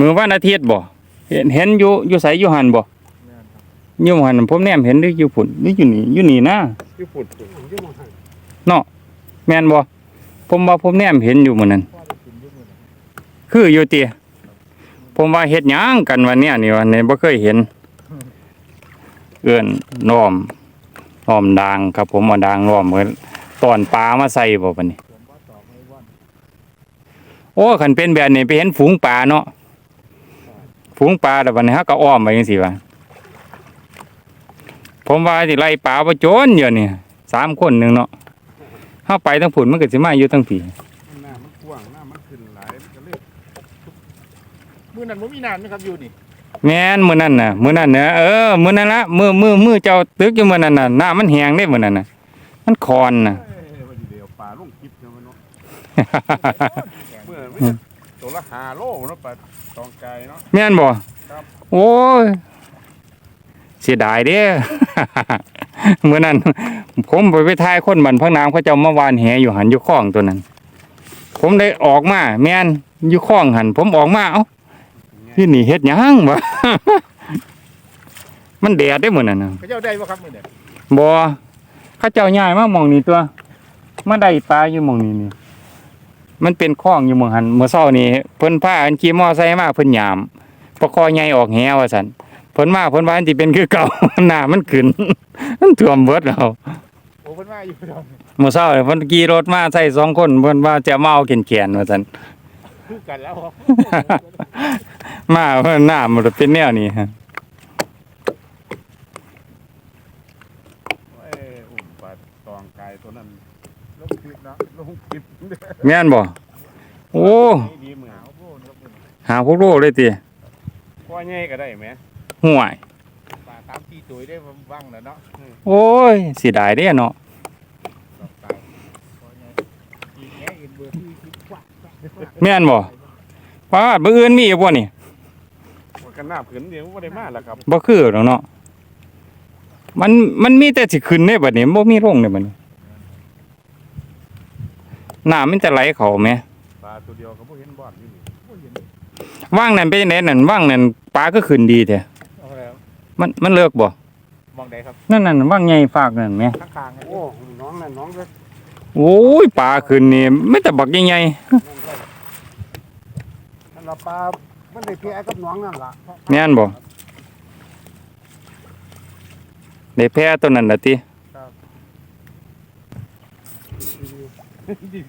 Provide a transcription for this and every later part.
มือวันอาทิตย์บ่เห็นเห็นอยู่อยู่ไสอยู่หันบ่แม่นครับอยู่หันผมแนมเห็นหรืออยู่พุ่นหรืออยู่นี่อยู่นี่นะญี่ปุ่นญี่ปุ่นญี่ปุ่นให้แม่นบ่ผมว่าผมแนมเห็นอยู่มื้อนั้นพ่อได้กินญี่ปุ่นคืออยู่ติผมว่าเฮ็ดหยังกันวันเนี้ยนี่วันนี้บ่เคยเห็น เอื้อนน้อมน้อมดางครับผมเอาดางน้อมเหมือนตอนปลามาใส่บ่บัดนี้ผมว่าตอกไม่ว่านโอ้คันเป็นแบบนี้ไปเห็นฝูงปลาเนาะ ฝูงปลาแต่วันนี้ฮะก็อ้อมไปจังซี่ว่าผมว่าสิไล่ปลาบ่โจนอยู่นี่สามคนหนึงเนาะเฮาไปทั้งผุนมันก็สิมาอยู่ทั้งผีหน้ามันกว้างหน้ามันขึ้นหลายมันก็เลยมือนั้นผมมีนานไหมครับอยู่นี่แม่นมื้อนั้นน่ะมื้อนั้นน่ะเออมื้อนั้นละมื้อมื้อมื้อเจ้าตึกอยู่มื้อนั้นน่ะน้ามันแห้งเด้มื้อนั้นน่ะ มันคอนน่ะเอ้ยวันนี้เดียวปลาลงคลิปเนาะมันเนาะเมื่อไม่ใช่ ตัวละห้าโลเนาะปลาตองไก่เนาะ แม่นบ่ครับโอ้ย เสียดายเด้มื้อนั้น ผมไปไปทายคนบันพักน้ำเขาเจ้ามาวานแหอยู่หันอยู่คลองตัวนั้น ผมได้ออกมา แม่นอยู่คลองหัน ผมออกมาเอ้าที่นี่เฮ็ดหยังวะ มันแดดได้อมื้อนั้นน่ะเขาเจ้าได้ป่ะครับมือเนี่ยบ่เขาเจ้าย้ายมาหม่องนี้ตัวมาได้ปลาอยู่หม่องนี้นี่ มันเป็นคลองอยู่หม่องหันเมื่อเช้านี้เพิ่นพากันขี่มอไซค์มาเพิ่นยามประคอใหญ่ออกแหว่าซั่นเพิ่นมาเพิ่นว่าอันสิเป็นคือเก่า หน้ามันขึ้น มันท่วมเบิดแล้วโอ้เพิ่นมาอยู่ตอนเมื่อเช้านี่เพิ่นขี่รถมาใส่สองคนเพิ่นว่าจะมาเอาแขนๆว่าซั่นคือกันแล้วครับมาเพิ่นหน้ามันเป็นแนวนี้ฮะเอ้ยอุ้มปลาตองไก่ตัวนั้นลงคลิปเนาะลงคลิปเด้อ แม่นบ่โอ้นี่ดีเหมือนเอาพวกนะครับเพิ่นหาพวกโลเลยติพ่อใหญ่ก็ได้ไหมห่วยปลาตามที่ตัวได้บ้างแล้วเนาะอืมโอ้ยเสียดายเด้เนาะตองไก่พ่อใหญ่อีกแง่อื่นเบอร์ที่คิดกว่าแม่นบ่ว่ามื้ออื่นมีอีกบ่นี่ว่ากันหน้าผืนเดียวบ่ได้มาแล้วครับบ่คือหรอกเนาะมันมันมีแต่สิขึ้นเด้บัดนี้บ่มีลงเด้บัดนี้ น้ำมันจะไหลเข้าแหมปลาตัวเดียวก็บ่เห็นบอดอยู่นี่บ่เห็นว่างนั่นเป็นจังไดนั่นว่างนั่นปลาก็ขึ้นดีแท้เอาแล้วมันมันเลิกบ่มองใดครับนั่นนั่นว่างใหญ่ฝากนั่นแหมข้างๆโอ้น้องนั่นน้องก็โอ้ยปลาขึ้นนี่ไม่แต่บักใหญ่นั่นละปลามันได้แพ้กับน้องนั่นล่ะๆแม่นบ่ได้แพ้ตัวนั้นล่ะติ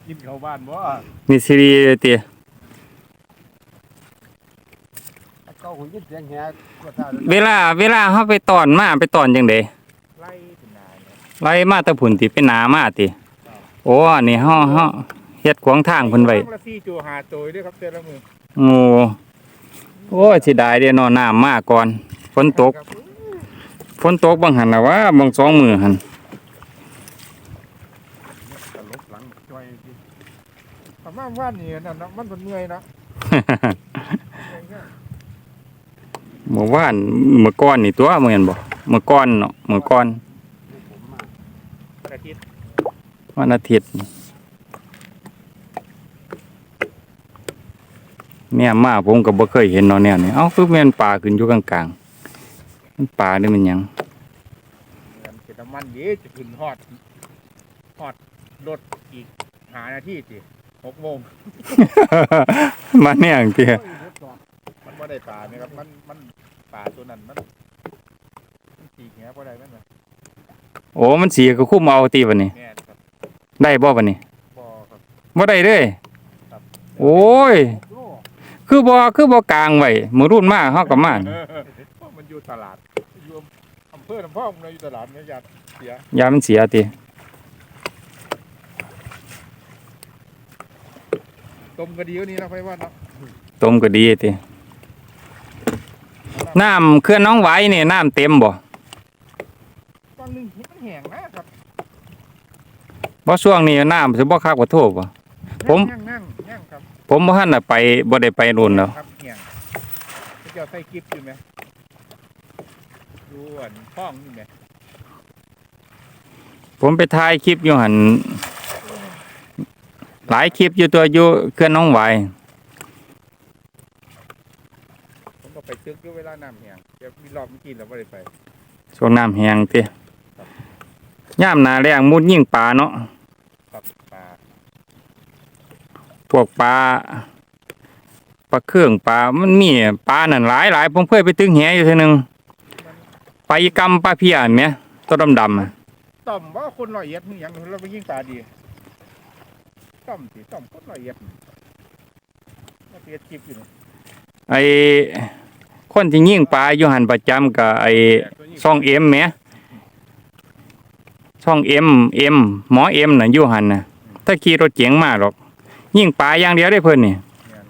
กินเข้าบ้านบ่มีซีรีส์ติเก้าหุ่นยินเสียงแหกว่าท่าเวลา เวลาเฮาไปตอนมาไปตอนจังได๋ไล่ถึงนาเนี่ยไล่มาแตะพุ่นติไปหนามาติโอ้อันนี้เฮาเฮาเฮ็ดขวางทางเพิ่นไว้ละสี่ตัวหาตัวด้วยครับแต่ละมือโอ้โอ้ยสิได้เด้เนาะน้ำมาก่อนฝนตกครับ ฝนตกบางหันน่ะว่าบางสองมือหัน ตลบหลังจอยจริง ประมาณว่านี่นั่นเนาะมันเป็นเมื่อยเนาะเมื่อวานเมื่อก่อนนี่ตัวเหมือนบ่เมื่อก่อนเนาะเมื่อก่อนอาทิตย์วันอาทิตย์เนี่ยมาผมก็บ่เคยเห็นเนาะแนวนี้เอ้าคือแม่นปลาขึ้นอยู่กลางๆมันปลานี่มันหยังเงินเก็บน้ำมันเดี๋ยวจะขึ้นฮอดฮอดรถอีกหานาทีสิ หกโมงมาเนี่ยจังซี่มันว่าได้ปลาไหมครับ มันมันปลาตัวนั้นมันมันสีแหบ่ได้แม่นบ่โอ้มันสีก็คุ้มเอาติบัดนี้แม่นครับได้บ่บัดนี้บ่ครับ บ่ได้เด้ครับโอ้ย คือบ่คือบ่กลางไว้มื้อรุ่นมาเฮาก็มาเออเพราะมันอยู่ตลาดอยู่อำเภอลำพองมันอยู่ตลาดเนี่ยญาติเสียยามันเสียติ ต้มก็ดีกว่านี้นะไฟว่าเนาะต้มก็ดีติน้ำเขื่อนน้องไหวนี่น้ำเต็มบ่ตอนหนึงมันแห้งนะครับบ่ช่วงนี้น้ำสิบ่คักบ่โทษบ่ผมนั่งนั่งนั่งครับผมบ่ทันน่ะไปบ่ได้ไปนู่นแล้วครับแห้งเขาเจ้าใส่กิ๊บอยู่ไหมดูอันห้องนี่ไหมผมไปถ่ายคลิปอยู่หั่น หลายคลิปอยู่ตัวอยู่เขื่อนน้องไหวก็ไปตึกอยู่เวลาน้ำแห้งเดี๋ยวมีรอบเมื่อกี้เราไม่ได้ไปช่วงน้ำแห้งติย่ามหนาแรงมุดยิ่งปลาเนาะครับปลาพวกปลาปลาเครื่องปลา มันมีปลานั่นหลายหลายผมเคยไปตึงแหอยู่เทีนึงปลาอีกำปลาเพียนไหมตัวดำดำๆอะต่อมว่าคนละเอียดนี่ยังเราไปยิงปลาดี ต่อมสิต่อมคนละเอียดมาเสียคลิปอยู่นี่ไอคนที่ยิ่งปลาอยู่หันประจำกับไอช่องเอ็มไหมช่องเอ็มเอ็มหมอเอ็มน่ะอยู่หันน่ะถ้าขี่รถเจ๋งมากหรอก ยิ่งปลาอย่างเดียวได้เพิ่นนี่เนี่ย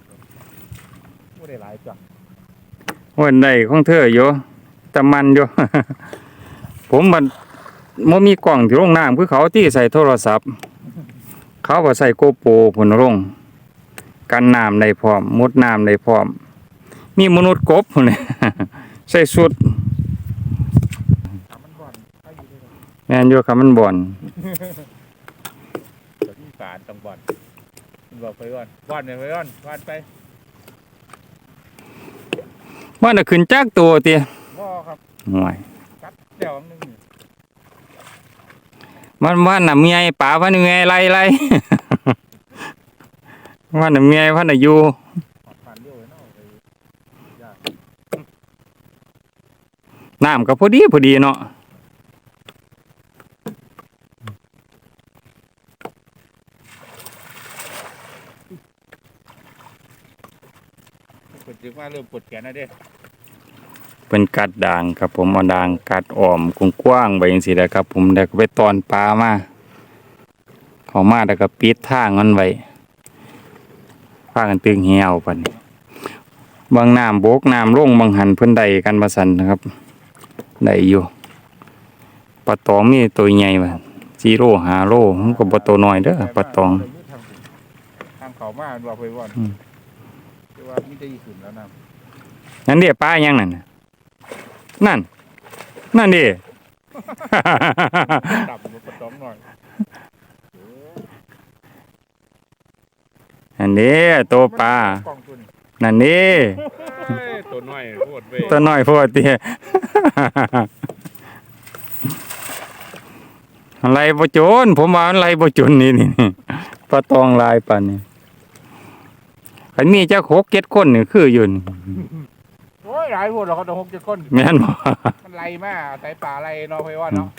ไม่ได้หลายจ้ะวันใดของเธออยู่แต่มันอยู่ ผมมันบ่มีกล้องที่ลงน้ำคือเขาที่ใส่โทรศัพท์ เขาก็ใส่โกโปรผลลงกันน้ำได้พร้อมมุดน้ำได้พร้อม มีมนุษย์กบพุ่นนี่ใส่สุดถามมันบ่อนถ้าอยู่ด้วยกันแม่นอยู่ครับมันบ่อนเดี๋ยวที่ปลาต้องบ่อนมันบอกไปก่อนบ่อนเนี่ยไปก่อนบ่อนไปว่าน่ะขึ้นจากตัวติบ่ครับห่วยกัดเดี๋ยวนึงนี่ มันว่าน่ะเมียป่าว่าน่ะเมียไล่ไล่ว่าน่ะเมียว่าน่ะอยู่หอดผ่านเดียวไว้เนาะไปยากน้ำก็พอดีพอดีเนาะปวดจึงว่าเริ่มปวดแขนแล้วเด้ เป็นกัดด่างครับผมเอาด่างกัดอ้อมกว้างๆไปจังซี่แหละครับ ผมแล้วก็ไปตอนปลามาเขามาแล้วก็ปิดทางมันไว้พากันตึงเหี่ยวปัดนี้บางน้ำโบกน้ำลงบางหันเพิ่นได้กันมาสั่นนะครับได้อยู่ปลาตองมีตัวใหญ่บ่จีโร่หาโลมันก็บ่ตัวน้อยเด้อปลาตองทางเขามามันบอกไปว่าอืมแต่ว่ามีแต่อีขึ้นแล้วนะนั่นเด้ปลายังนั่น น่ะนั่น นั่นเด้ดับมันปวดท้องหน่อยเอออันนี้ตัวปลา กล่องตัวนี้นั่นนี่เฮ้ยตัวน้อยโคตรเว้ยตัวน้อยโพอเตี้ย อะไรบ่โจรผมว่าอะไรบ่โจรนี่นี่ปลาตองลายปานนี่คันมีจักหกเจ็ดคนนี่คืออยู่นี่โอ้ ยหลายพวกเราเขาจะหกเจ็ดคนแม่นบ่ มันไล่มาใส่ป่าไล่เนาะไปว่าเนาะ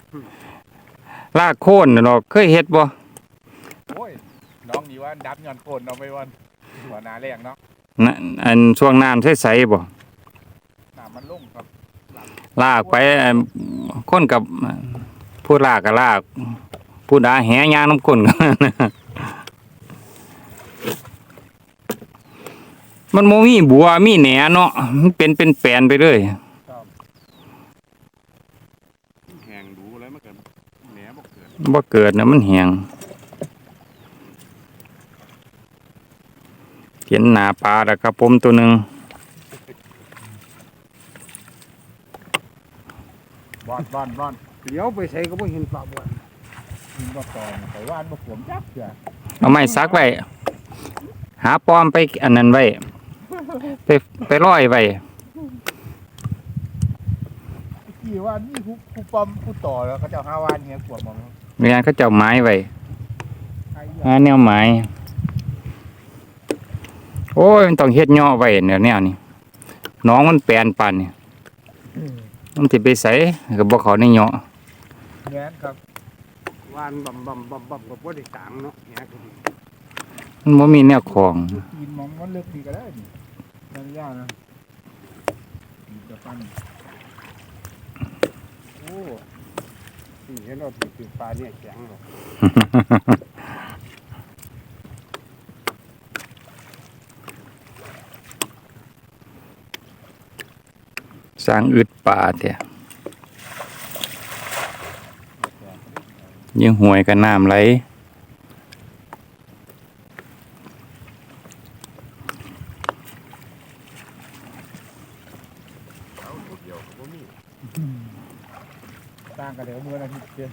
ลากโคนน่ะเนาะเคยเฮ็ดบ่โอ้ยน้องนี่ว่าดับย้อนโคนเนาะไปว่าหัวหนาแรงเนาะน่ะอันช่วงน้ำใสๆบ่หนามันลุ่งครับลากไปอันคนกับผู้ลากก็ลาก ผู้ดาแหยางน้ำก้นกัน มันโมมีบัวมีแหนเนาะมันเป็นเป็นแปลนไปเลยแหงดูแล้วมันเกิดแหนบอกเกิดบ่เกิดนะมันแหงเห็นหน้าปลาแล้วครับผมตัวหนึ่งบอนบอนบอนเดี๋ยวไปใส่ก็บ่เห็นปลาบ่อนกินบ่ตอนไปว่านบ่ขวมจักจ้ะเอาไม้ซักไว้หาปอมไปอันนั้นไว้ ไปไปร้อยไว้กี่ว่านี่ผู้ผู้ปอมผู้ต่อแล้วเขาจะหาวานเงี้ยขวมมองเวลาเขาเจ้าไม้ไว้ไอ้หาแนวไม้โอ้ยมันต้องเฮ็ดย่อไว้เนี่ยแนวนี้น้องมันแปลนปันนี่มันสิไปใส่ก็บ่เขาในย่อแง้นครับวานบำบำบำบำกับบ่ได้กลางเนาะแหก็ดีมันบ่มีแนวของกินมองมันเลือกดีก็ได้นี่ นั่นยากนะจะปั้นโอ้นี่เห็นเราถือถือปลาเนี่ยแข็งหรอกสร้างอึดป่าแท้ยิงห่วยกับน้ำไหล เอาตัวเดี ยวก็บ่มีต่างกันเดี๋ยวมือนะพี่เจ้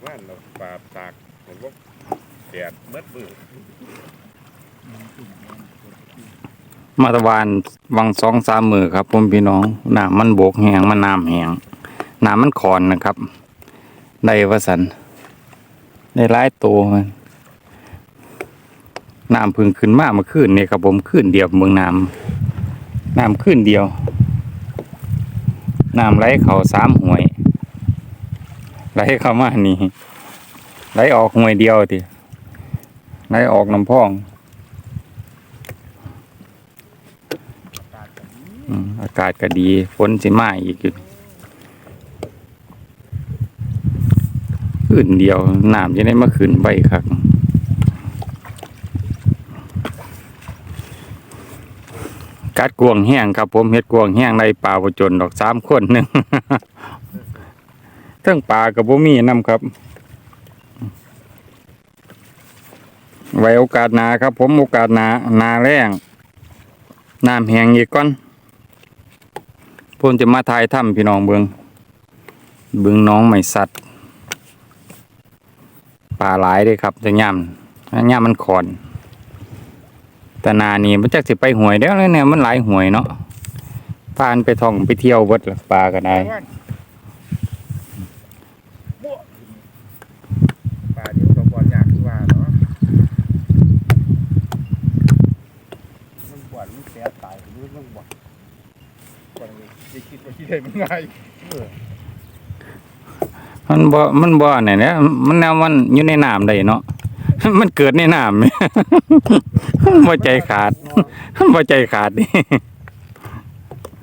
เานเราปลาตากเห็นว่าแดดเมืดมือมาตะวันวังสองสามมือครับผมพี่น้องน้ำมันโบกแห้งมันน้ำแห้งน้ำมันขอนนะครับ ได้วสันได้ายตัวมันน้ำพึ่งขึ้นมาเมื่อคืนนี่ยครับผมคืนเดียวเมืองน้ำน้ำคืนเดียวน้ำไหลเขาสามห่วยไหลเข้ามานี่ไหลออกห่วยเดียวทีไหลออกน้ำพองอืมอากาศก็ดีฝนสิมาอีกอยู่ ขึ้นเดียวน้ำจะได้มาขึ้นใบครับกัดกวงแห้งครับ ผมเฮ็ดกวงแห้งในป่าประจนดอกสามคนหนึ่งเทั้งป่ากับบ่มีน้ำครับ ไว้โอกาสนาครับ ผมโอกาสนานาแรงน้ำแห้งอีกก่อนผมจะมาทายถ้ำพี่น้องเบิงเบิงน้องไม่สัตว์ ป่าหลายเด้ครับจะย่ำย่ำมันขอนแต่นานี่มันจักสิไปหวยเด้อเลยเนี่ยมันหลายหวยเนาะพานไปท่องไปเที่ยวเบิดปลาก็ได้ปลาเดียวกับบอลยากคือว่าเนาะมันบวชมันแสบตายมันบวชก่อนเลยจะคิดว่าที่ได้มันง่าย มันบ่มันบ่เนี่ยนะมันแนวมันอยู่ในน้ำได้เนาะมันเกิดในน้ำมันบ่ใจขาดบ่ใจขาดนี่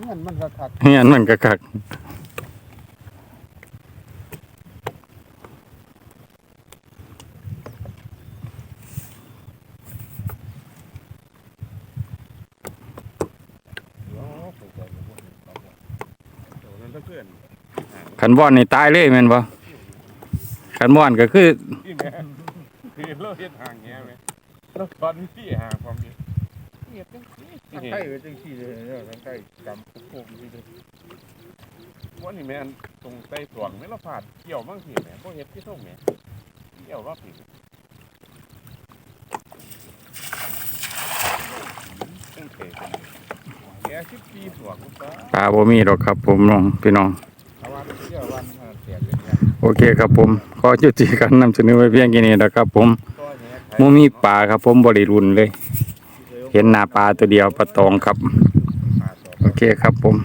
เงินมันก็ขัดเฮียนมันก็คักตัวนั้นถ้าเพื่อนขันบ่อนนี่ตายเลยแม่นบ่ ขันบ่อนก็คือที่แม่คือเราเฮ็ดห่างแง่ไหมเราตอนนี้ที่ห่างความนี้เนี่ยจังซี่ทางใต้ก็จังซี่เลยเนี่ยทางใต้กำปุกปุกนี่เลยวันนี้แม่นตรงใต้ตวงแม่เราผ่านเกี่ยวบ้างสิแม่พวกเฮ็ดที่ส่งแม่เกี่ยวรอบผิดตั้งเตะแกสิบปีสวงก็ปลาบ่มีดอกครับ ผมน้องพี่น้อง เอาวันเที่ยววันเออเสียเลย เนี่ยโอเคครับผมขอจุดจีกันนำเสนอไว้เพียงแค่นี้นะครับผมมูมีปลาครับผมบริรุนเลย เห็นหน้าปลาตัวเดียวปลาตองครับ โอเคครับผม